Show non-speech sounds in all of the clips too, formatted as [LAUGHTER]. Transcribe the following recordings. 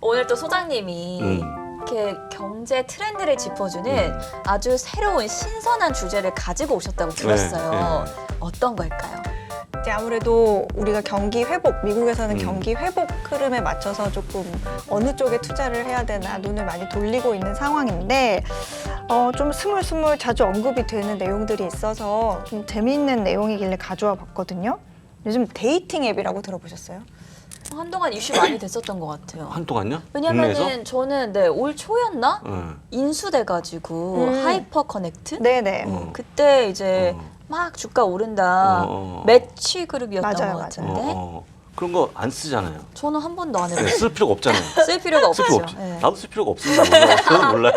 오늘 또 소장님이 음. 이렇게 경제 트렌드를 짚어주는 아주 새로운 신선한 주제를 가지고 오셨다고 들었어요. 네, 어떤 걸까요? 이제 아무래도 우리가 경기 회복, 미국에서는 음. 경기 회복 흐름에 맞춰서 조금 어느 쪽에 투자를 해야 되나 눈을 많이 돌리고 있는 상황인데 어, 좀 스물스물 자주 언급이 되는 내용들이 있어서 좀 재미있는 내용이길래 가져와 봤거든요. 요즘 데이팅 앱이라고 들어보셨어요? 한동안 이슈 많이 됐었던 것 같아요. 한동안요? 왜냐면은 국내에서? 저는 네, 올 초였나 네. 인수돼가지고 음. 하이퍼 커넥트 네네. 어. 그때 이제 어. 막 주가 오른다 어, 어. 매치 그룹이었던 맞아요, 것 맞아요. 같은데 어, 어. 그런 거 안 쓰잖아요. 저는 한 번도 안 네, 해봤어요. 쓸 필요가 없잖아요. [LAUGHS] 쓸 필요가 쓸 없죠. 필요 없지. 네. 나도 쓸 필요가 없습니다. 몰라요. 저는 [LAUGHS] 몰라요.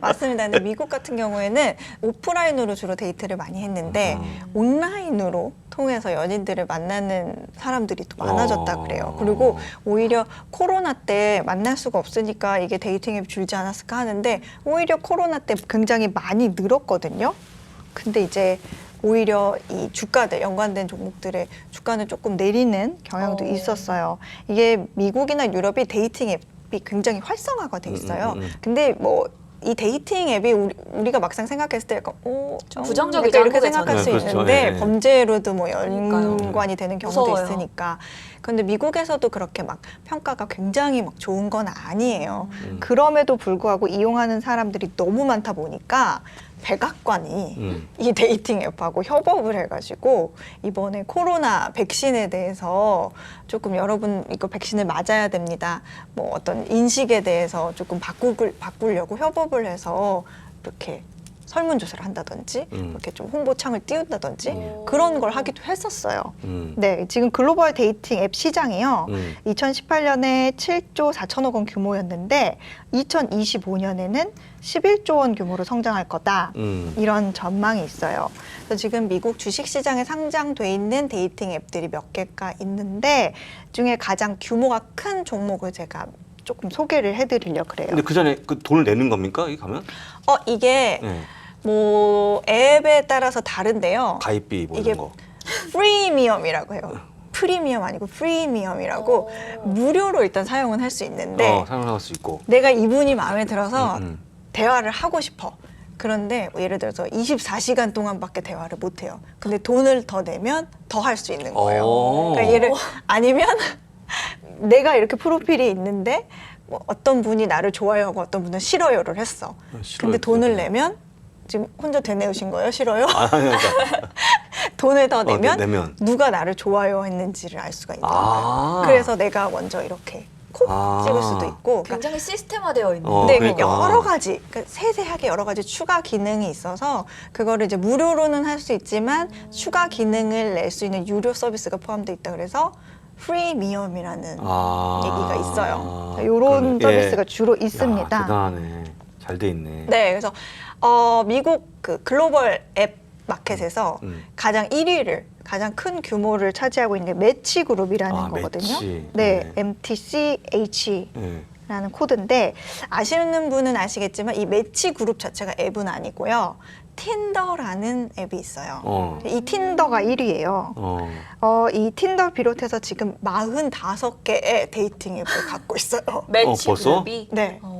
맞습니다. 근데 미국 같은 경우에는 오프라인으로 주로 데이트를 많이 했는데 음. 온라인으로 통해서 연인들을 만나는 사람들이 또 많아졌다 어. 그래요. 그리고 오히려 코로나 때 만날 수가 없으니까 이게 데이팅 앱이 줄지 않았을까 하는데 오히려 코로나 때 굉장히 많이 늘었거든요. 근데 이제 오히려 이 주가들 연관된 종목들의 주가는 조금 내리는 경향도 어. 있었어요. 이게 미국이나 유럽이 데이팅 앱이 굉장히 활성화가 돼 있어요. 음, 음, 음. 근데 뭐이 데이팅 앱이 우리, 우리가 막상 생각했을 때 약간 어, 좀 어, 부정적이죠, 약간 이렇게 한국에서는. 생각할 수 네, 그렇죠. 있는데 예, 예. 범죄로도 뭐. 연관이 되는 경우도 무서워요. 있으니까. 근데 미국에서도 그렇게 막 평가가 굉장히 막 좋은 건 아니에요. 음. 그럼에도 불구하고 이용하는 사람들이 너무 많다 보니까 백악관이 음. 이 데이팅 앱하고 협업을 해가지고 이번에 코로나 백신에 대해서 조금 여러분 이거 백신을 맞아야 됩니다. 뭐 어떤 인식에 대해서 조금 바꾸, 바꾸려고 협업을 해서 이렇게 설문조사를 한다든지 음. 이렇게 좀 홍보창을 띄운다든지 음. 그런 걸 하기도 했었어요. 음. 네, 지금 글로벌 데이팅 앱 시장이요. 음. 2018년에 7조 4천억 원 규모였는데 2025년에는 11조 원 규모로 성장할 거다. 음. 이런 전망이 있어요. 그래서 지금 미국 주식시장에 상장돼 있는 데이팅 앱들이 몇 개가 있는데 중에 가장 규모가 큰 종목을 제가 조금 소개를 해드리려 그래요. 근데 그 전에 그 돈을 내는 겁니까? 이 가면? 어 이게 네. 뭐 앱에 따라서 다른데요. 가입비 뭐 이게 이런 거. 프리미엄이라고 해요. 프리미엄 아니고 프리미엄이라고 무료로 일단 사용은 할 수 있는데 어, 사용할 수 있고. 내가 이분이 마음에 들어서 음, 음. 대화를 하고 싶어. 그런데 뭐 예를 들어서 24시간 동안밖에 대화를 못 해요. 근데 돈을 더 내면 더 할 수 있는 거예요. 오. 그러니까 예를 아니면 [LAUGHS] 내가 이렇게 프로필이 있는데 뭐 어떤 분이 나를 좋아요하고 어떤 분은 싫어요를 했어. 아, 싫어요. 근데 돈을 내면 지금 혼자 되뇌우신 거예요? 싫어요? 아, 아니, 그러니까. [LAUGHS] 돈을 더 어, 네, 내면, 내면. 누가 나를 좋아요 했는지를 알 수가 있는 거예요. 아. 그래서 내가 먼저 이렇게 콕 아. 찍을 수도 있고 그러니까 굉장히 시스템화되어 있는. 어, 네, 그러니까. 여러 가지, 그러니까 세세하게 여러 가지 추가 기능이 있어서 그거를 이제 무료로는 할 수 있지만 추가 기능을 낼 수 있는 유료 서비스가 포함되어 있다 그래서 프리미엄이라는 아. 얘기가 있어요. 그러네. 이런 서비스가 예. 주로 야, 있습니다. 대단하네. 잘 돼 있네. 네, 그래서 어, 미국 그 글로벌 앱 마켓에서 음. 가장 1위를 가장 큰 규모를 차지하고 있는 게 매치 그룹이라는 아, 거거든요. 매치. 네, 네. MTCH. 예. 라는 코드인데 아시는 분은 아시겠지만 이 매치 그룹 자체가 앱은 아니고요. 틴더라는 앱이 있어요. 어. 이 틴더가 1위예요. 어. 어, 이 틴더 비롯해서 지금 45개의 데이팅 앱을 갖고 있어요. 매치 어, 벌써? 그룹이. 네. 어.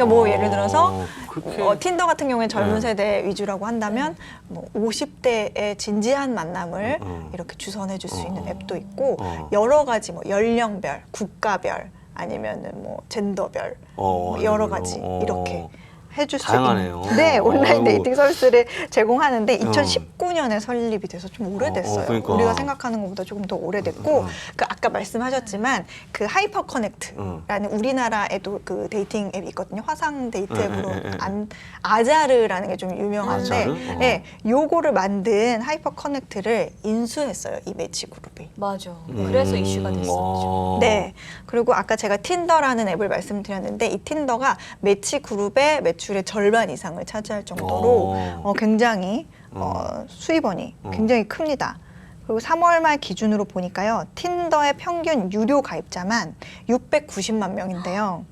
그러니까 뭐 예를 들어서 어, 그렇게. 어, 틴더 같은 경우에 젊은 네. 세대 위주라고 한다면 뭐 50대의 진지한 만남을 어. 이렇게 주선해 줄수 어. 있는 앱도 있고 어. 여러 가지 뭐 연령별, 국가별 아니면은 뭐 젠더별 어, 뭐 여러. 가지 어. 이렇게 해줄 수 다양하네요. 있는 네 온라인 어우. 데이팅 서비스를 제공하는데 2019년에 설립이 돼서 좀 오래됐어요. 어, 그러니까. 우리가 생각하는 것보다 조금 더 오래됐고 음. 그 아까 말씀하셨지만 그 하이퍼 음. 커넥트라는 우리나라에도 그 데이팅 앱이 있거든요. 화상 데이트 네, 앱으로 네, 네, 네. 안 아자르라는 게 좀 유명한데 아자르? 어. 네, 요거를 만든 하이퍼 커넥트를 인수했어요. 이 매치 그룹이. 맞아. 그래서 음, 이슈가 됐었죠. 어. 네. 그리고 아까 제가 틴더라는 앱을 말씀드렸는데 이 틴더가 매치 그룹의 매 출의 절반 이상을 차지할 정도로 어. 어, 굉장히 어, 수입원이 어. 굉장히 큽니다. 그리고 3월 말 기준으로 보니까요. 틴더의 평균 유료 가입자만 690만 명인데요.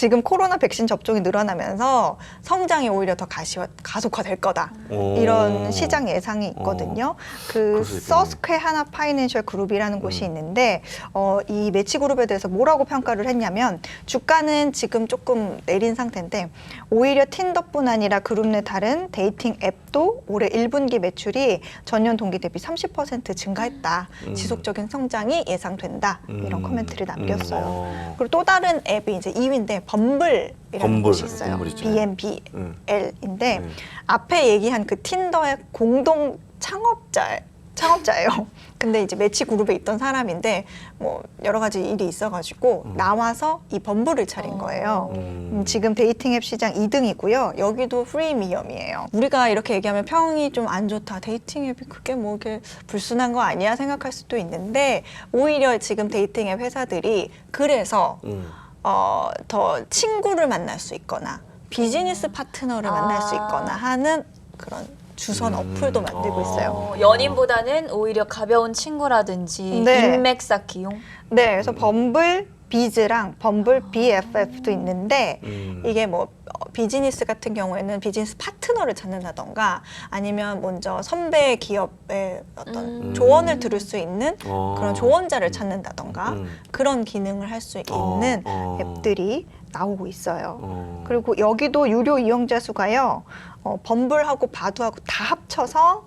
지금 코로나 백신 접종이 늘어나면서 성장이 오히려 더 가시, 가속화될 거다. 오. 이런 시장 예상이 있거든요. 그수 있겠네. 서스퀘 하나 파이낸셜 그룹이라는 곳이 음. 있는데 어, 이 매치 그룹에 대해서 뭐라고 평가를 했냐면 주가는 지금 조금 내린 상태인데 오히려 틴더뿐 아니라 그룹 내 다른 데이팅 앱도 올해 1분기 매출이 전년 동기 대비 30% 증가했다. 음. 지속적인 성장이 예상된다. 이런 음. 코멘트를 남겼어요. 음, 어. 그리고 또 다른 앱이 이제 2위인데 범블이라는 범블, 곳이 있어요. 범블 있죠. BNBL인데 음. 앞에 얘기한 그 틴더의 공동 창업자 창업자예요. [LAUGHS] 근데 이제 매치 그룹에 있던 사람인데 뭐 여러 가지 일이 있어가지고 음. 나와서 이 범블을 차린 거예요. 음. 음, 지금 데이팅 앱 시장 2등이고요. 여기도 프리미엄이에요. 우리가 이렇게 얘기하면 평이 좀 안 좋다. 데이팅 앱이 그게 뭐 이게 불순한 거 아니야 생각할 수도 있는데 오히려 지금 데이팅 앱 회사들이 그래서 음. 어, 더 친구를 만날 수 있거나 비즈니스 파트너를 만날 수 아. 있거나 하는 그런 주선 음. 어플도 만들고 있어요. 어, 연인보다는 오히려 가벼운 친구라든지 네. 인맥 쌓기용. 네, 그래서 음. 범블 비즈랑 범블 BFF도 있는데 음. 이게 뭐 어, 비즈니스 같은 경우에는 비즈니스 파트너를 찾는다던가 아니면 먼저 선배 기업의 어떤 음. 조언을 들을 수 있는 어. 그런 조언자를 찾는다던가 음. 그런 기능을 할수 어, 있는 어. 앱들이 나오고 있어요. 어. 그리고 여기도 유료 이용자 수가요. 어, 범블하고 바두하고 다 합쳐서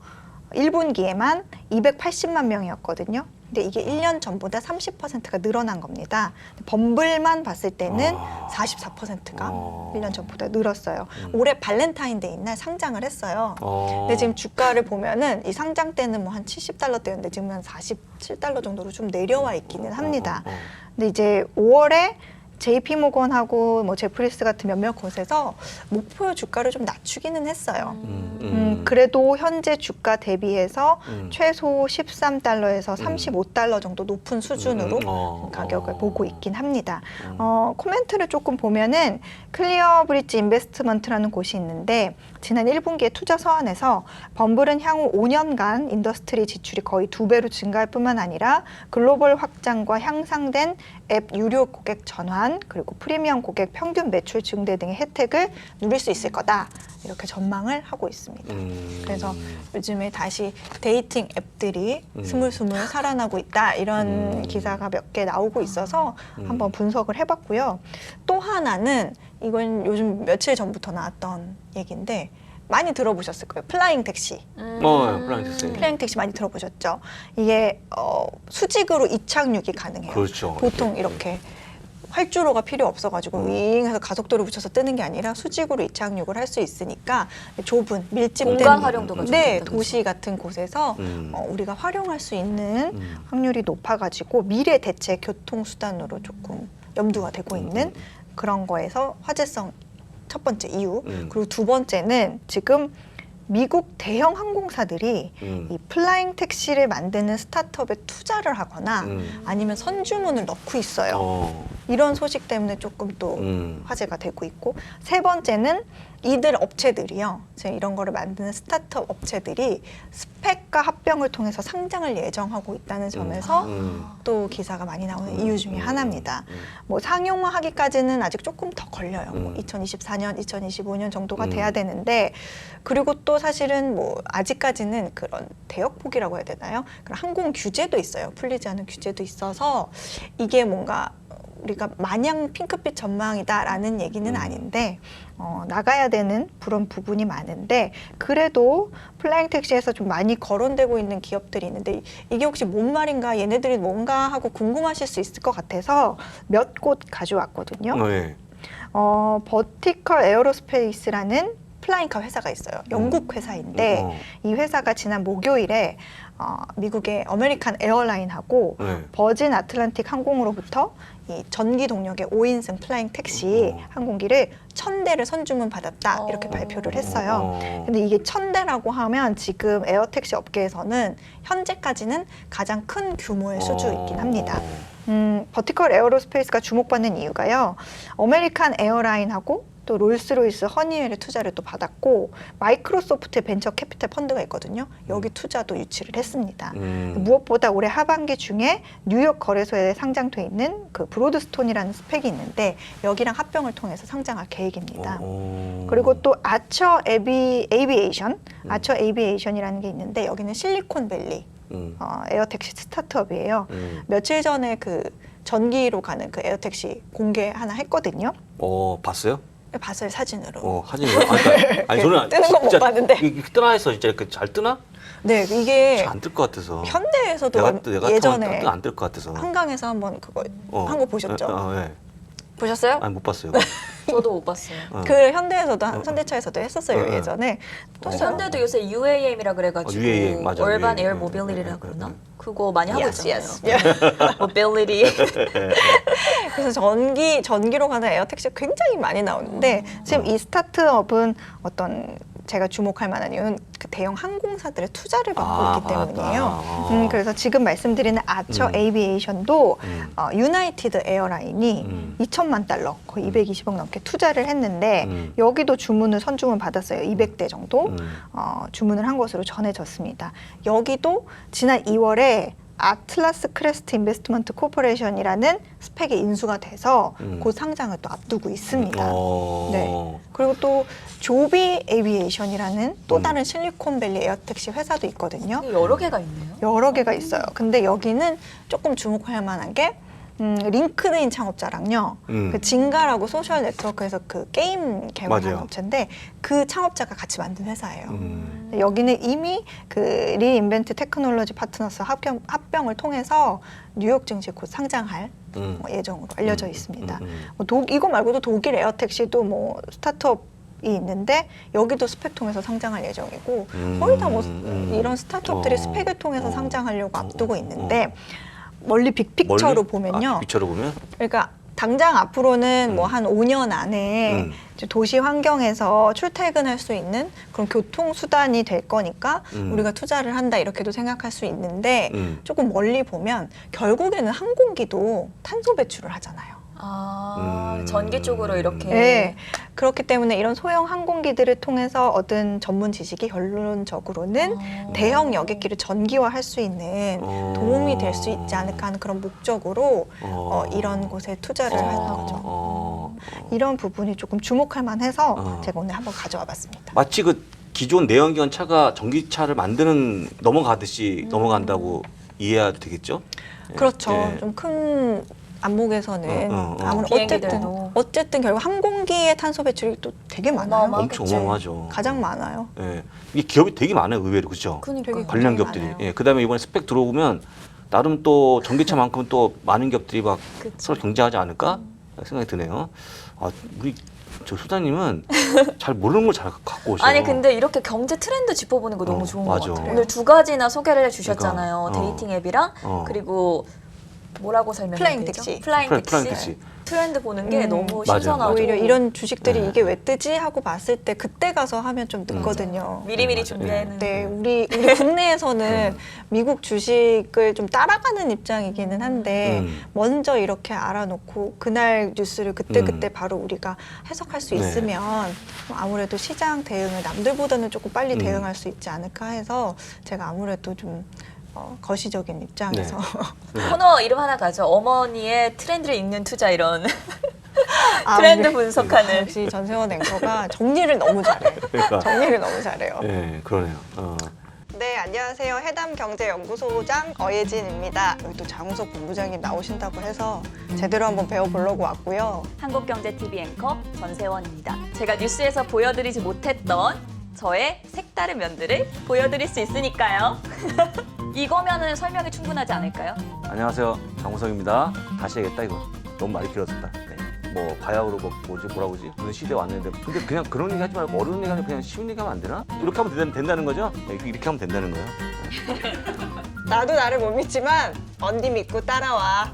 1분기에만 280만 명이었거든요. 근데 이게 1년 전보다 30%가 늘어난 겁니다. 범블만 봤을 때는 아. 44%가 어. 1년 전보다 늘었어요. 음. 올해 발렌타인데이 날 상장을 했어요. 어. 근데 지금 주가를 보면은 이 상장 때는 뭐 한 70달러대였는데 지금 한 47달러 정도로 좀 내려와 있기는 합니다. 어, 어, 어. 근데 이제 5월에 JP 모건하고 뭐 제프리스 같은 몇몇 곳에서 목표 주가를 좀 낮추기는 했어요. 음, 음, 그래도 현재 주가 대비해서 음. 최소 13달러에서 음. 35달러 정도 높은 수준으로 음, 어, 가격을 어. 보고 있긴 합니다. 음. 어, 코멘트를 조금 보면은 클리어 브릿지 인베스트먼트라는 곳이 있는데 지난 1분기에 투자 서한에서 범블은 향후 5년간 인더스트리 지출이 거의 두 배로 증가할 뿐만 아니라 글로벌 확장과 향상된 앱 유료 고객 전환 그리고 프리미엄 고객 평균 매출 증대 등의 혜택을 누릴 수 있을 거다 이렇게 전망을 하고 있습니다. 음. 그래서 요즘에 다시 데이팅 앱들이 음. 스물스물 살아나고 있다 이런 음. 기사가 몇 개 나오고 있어서 음. 한번 분석을 해봤고요. 또 하나는 이건 요즘 며칠 전부터 나왔던 얘기인데 많이 들어보셨을 거예요. 플라잉 택시. 음. 어, 플라잉 택시. 플라잉 택시 많이 들어보셨죠? 이게 어, 수직으로 이착륙이 가능해요. 그렇죠. 보통 이렇게 활주로가 필요 없어가지고 음. 윙해서 가속도를 붙여서 뜨는 게 아니라 수직으로 이착륙을 할 수 있으니까 좁은 밀집된 공간 활용도가 네 좋겠다, 도시 같은 곳에서 음. 어, 우리가 활용할 수 있는 음. 확률이 높아가지고 미래 대체 교통 수단으로 조금 염두가 되고 있는 음. 그런 거에서 화제성 첫 번째 이유 음. 그리고 두 번째는 지금 미국 대형 항공사들이 음. 이 플라잉 택시를 만드는 스타트업에 투자를 하거나 음. 아니면 선주문을 넣고 있어요. 어. 이런 소식 때문에 조금 또 음. 화제가 되고 있고 세 번째는 이들 업체들이요. 지금 이런 거를 만드는 스타트업 업체들이 스펙과 합병을 통해서 상장을 예정하고 있다는 점에서 음. 또 기사가 많이 나오는 음. 이유 중에 음. 하나입니다. 음. 뭐 상용화하기까지는 아직 조금 더 걸려요. 뭐 음. 2024년, 2025년 정도가 음. 돼야 되는데 그리고 또 사실은 뭐 아직까지는 그런 대역폭이라고 해야 되나요? 그런 항공 규제도 있어요. 풀리지 않은 규제도 있어서 이게 뭔가 우리가 마냥 핑크빛 전망이다라는 얘기는 음. 아닌데 어, 나가야 되는 그런 부분이 많은데 그래도 플라잉 택시에서 좀 많이 거론되고 있는 기업들이 있는데 이- 이게 혹시 뭔 말인가 얘네들이 뭔가 하고 궁금하실 수 있을 것 같아서 몇 곳 가져왔거든요. 네. 어, 버티컬 에어로스페이스라는 플라잉카 회사가 있어요. 영국 회사인데 어. 이 회사가 지난 목요일에 어, 미국의 어메리칸 에어라인하고 네. 버진 아틀란틱 항공으로부터 이 전기 동력의 5인승 플라잉 택시 어. 항공기를 천 대를 선주문 받았다 이렇게 어. 발표를 했어요. 어. 근데 이게 천 대라고 하면 지금 에어택시 업계에서는 현재까지는 가장 큰 규모의 수주이긴 합니다. 음, 버티컬 에어로스페이스가 주목받는 이유가요. 어메리칸 에어라인하고 또 롤스로이스 허니웰의 투자를 또 받았고 마이크로소프트의 벤처 캐피탈 펀드가 있거든요. 여기 투자도 유치를 했습니다. 음. 무엇보다 올해 하반기 중에 뉴욕 거래소에 상장돼 있는 그 브로드스톤이라는 스펙이 있는데 여기랑 합병을 통해서 상장할 계획입니다. 어. 그리고 또 아처 에비 에이비에이션, 음. 아처 에이비에이션이라는 게 있는데 여기는 실리콘밸리 음. 어, 에어택시 스타트업이에요. 음. 며칠 전에 그 전기로 가는 그 에어택시 공개 하나 했거든요. 어 봤어요? 봤어요 사진으로. 어 사진이요? 아니, 그러니까, [LAUGHS] 아니 저는 뜨는 건못 진짜 봤는데. 뜨나 해서 진짜 이렇게 잘 뜨나? 네, 이게 잘 안 뜰 것 같아서. 현대에서도 내가 얼- 내가 예전에 안뜰 것 같아서. 한강에서 한번 그거 어. 한거 보셨죠? 어, 어, 예. 보셨어요? 아니 못 봤어요. 저도 못 봤어요. 어. 그 현대에서도 한- 어. 현대차에서도 했었어요 어, 어. 예전에. 또 어. 현대도 요새 UAM이라 그래가지고 어, UAM, 맞아, 얼반 UAM. 에어 모빌리티라 음, 그러나 음, 그거 많이 하고 Yes, 있잖아요. yes. [LAUGHS] 모빌리티. [LAUGHS] 그래서 전기 전기로 가는 에어 택시가 굉장히 많이 나오는데 지금 이 스타트업은 어떤 제가 주목할 만한 이유는 그 대형 항공사들의 투자를 받고 아, 있기 때문이에요. 받았다. 음, 그래서 지금 말씀드리는 아처 음. 에이비에이션도 음. 어, 유나이티드 에어라인이 음. 2천만 달러, 거의 음. 220억 넘게 투자를 했는데 음. 여기도 주문을 선주문 받았어요. 200대 정도 음. 어, 주문을 한 것으로 전해졌습니다. 여기도 지난 2월에 아틀라스 크레스트 인베스트먼트 코퍼레이션이라는 스펙에 인수가 돼서 음. 곧 상장을 또 앞두고 있습니다. 어. 네. 그리고 또 조비 에비에이션이라는 또 음. 다른 실리콘밸리 에어택시 회사도 있거든요. 여러 개가 있네요. 여러 개가 있어요. 근데 여기는 조금 주목할 만한 게 음, 링크드인 창업자랑요. 음. 그 진가라고 소셜 네트워크에서 그 게임 개발하는 맞아요. 업체인데 그 창업자가 같이 만든 회사예요. 음. 여기는 이미 그 리인벤트 테크놀로지 파트너스 합병, 합병을 통해서 뉴욕 증시 곧 상장할 음. 어, 예정으로 알려져 음. 있습니다. 음, 음. 뭐 독, 이거 말고도 독일 에어택시도 뭐 스타트업 이 있는데 여기도 스펙 통해서 상장할 예정이고 음. 거의 다뭐 음. 이런 스타트업들이 어. 스펙을 통해서 어. 상장하려고 어. 앞두고 어. 있는데 멀리 빅픽처로 멀리? 보면요. 아, 빅픽처로 보면 그러니까 당장 앞으로는 음. 뭐한 5년 안에 음. 이제 도시 환경에서 출퇴근할 수 있는 그런 교통 수단이 될 거니까 음. 우리가 투자를 한다 이렇게도 생각할 수 있는데 음. 조금 멀리 보면 결국에는 항공기도 탄소 배출을 하잖아요. 아 음. 전기 쪽으로 이렇게. 네. 그렇기 때문에 이런 소형 항공기들을 통해서 얻은 전문 지식이 결론적으로는 아. 대형 여객기를 전기화할 수 있는 어. 도움이 될 수 있지 않을까 하는 그런 목적으로 어, 어. 이런 곳에 투자를 어. 하는 거죠. 어. 이런 부분이 조금 주목할 만해서 어. 제가 오늘 한번 가져와 봤습니다. 마치 그 기존 내연기관 차가 전기차를 만드는 넘어가듯이 음. 넘어간다고 이해해도 되겠죠? 예. 그렇죠. 예. 좀큰 안목에서는 어, 어, 어. 비행기들도. 어쨌든 어쨌든 결국 항공기의 탄소 배출이 또 되게 많아요. 어마어마. 엄청 그치. 어마어마하죠. 가장 많아요. 예. 이게 기업이 되게 많아요, 의외로 그렇죠? 그러니까. 관련 기업들이. 많아요. 예. 그다음에 이번에 스펙 들어오면 나름 또 전기차만큼 또 많은 기업들이 막. 서로 경쟁하지 않을까 생각이 드네요. 아, 우리 저 소장님은 잘 모르는 걸 잘 갖고 오셔. 아니 근데 이렇게 경제 트렌드 짚어보는 거 너무 어, 좋은 맞아. 것 같아요. 오늘 두 가지나 소개를 해주셨잖아요. 그러니까, 어. 데이팅 앱이랑 어. 그리고 뭐라고 설명해야 플라잉 되죠? 택시. 플라잉 플라- 택시. 플라잉 택시. 트렌드 보는 게 음. 너무 맞아요. 신선하고 오히려 이런 주식들이 네. 이게 왜 뜨지 하고 봤을 때 그때 가서 하면 좀 늦거든요. 미리미리 맞아. 준비해는. 네, 우리 우리 [LAUGHS] 국내에서는 음. 미국 주식을 좀 따라가는 입장이기는 한데 음. 먼저 이렇게 알아놓고 그날 뉴스를 그때 음. 그때 바로 우리가 해석할 수 네. 있으면 아무래도 시장 대응을 남들보다는 조금 빨리 음. 대응할 수 있지 않을까 해서 제가 아무래도 좀 어, 거시적인 입장에서 [LAUGHS] 네. 코너 이름 하나 가죠. 어머니의 트렌드를 읽는 투자 이런 [LAUGHS] 아, 트렌드 우리- 분석하는. 역시 전세원 앵커가 정리를 너무 잘해요. 그러니까. 정리를 너무 잘해요. 예, 그러네요. 어. 네, 안녕하세요. 해담 경제연구소장 어예진입니다. 여기 또 장우석 본부장님 나오신다고 해서 제대로 한번 배워보려고 왔고요. 한국경제TV 앵커 전세원입니다. 제가 뉴스에서 보여드리지 못했던 저의 색다른 면들을 보여드릴 수 있으니까요. [LAUGHS] 이거면은 설명이 충분하지 않을까요? 안녕하세요. 장우석입니다. 다시 해야겠다 이거. 너무 말이 길어졌다. 네. 뭐 바야흐로 뭐 뭐지 뭐라고지 무슨 시대 왔는데 근데 그냥 그런 얘기 하지 말고 어려운 얘기 하면 그냥 쉬운 얘기 하면 안 되나? 이렇게 하면 된다, 된다는 거죠? 네, 이렇게 하면 된다는 거예요. [LAUGHS] 나도 나를 못 믿지만 언니 믿고 따라와.